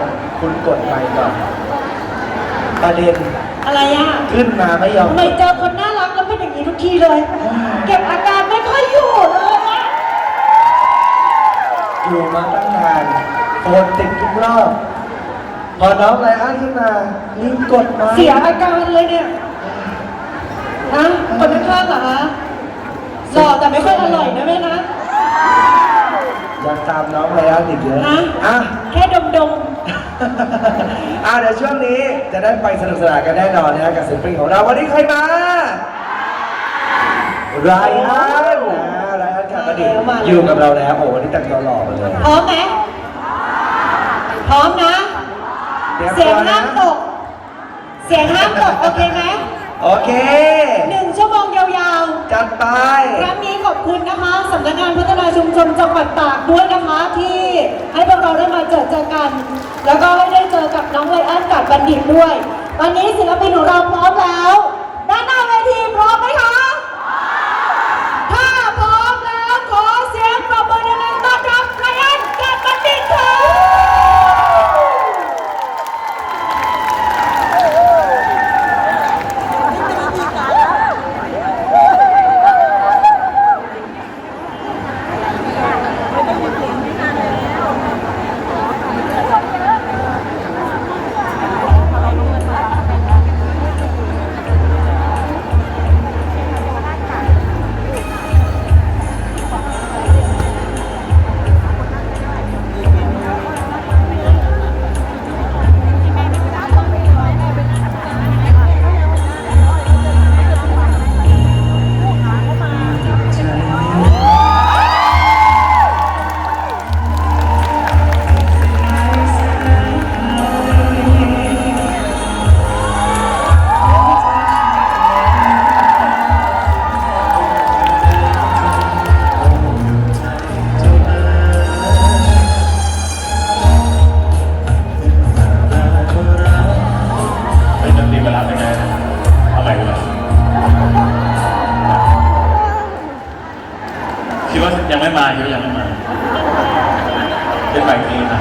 แล้ว คุณกดไปก่อน ประเด็นอะไรอะขึ้นมาไม่ยอมไม่เจอคนน่ารักแล้วเป็นอย่างนี้ทุกทีเลย เก็บอาการไม่ค่อยอยู่เลยนะอยู่มาตั้งนานโดนติดทุกรอบ พอน้องไรอันขึ้นมานี่กดมาเสียอาการเลยเนี่ยฮะคนข้างๆเหรอฮะหล่อแต่ไม่ค่อยอร่อยนะแม่นะอยากตามน้องไรอันอีกเยอะนะอะแค่ดมดม อะเดี๋ยวช่วงนี้จะได้ไปสนุกสนานกันแน่นอนนะฮะกับศิลปินของเราวันนี้ใครมาไรอันนะไรอันกับประดิษฐ์อยู่กับเราแล้วโอ้วันนี้แต่งตัวหล่อมาเลยๆพร้อมไหมพร้อมนะตรีมเสียงตัวนะห้ามตก เสียงห้ามตก โอเคไหมโอเค หนึ่งชั่วโมงยาวๆจัดไปครั้งนี้ขอบคุณนะคะสำนักงานพัฒนาชุมชนจังหวัดตากด้วยนะคะที่ให้พวก เจอเจอกัน แล้วก็ไม่ได้เจอกับน้องไลอ้อนกับบัณฑิตด้วย วันนี้ศิลปินของเราพร้อมแล้ว ด้านหน้าเวทีพร้อมไหมคะ ไม่มาเขายังไม่มาเป็นใหม่ทีนะ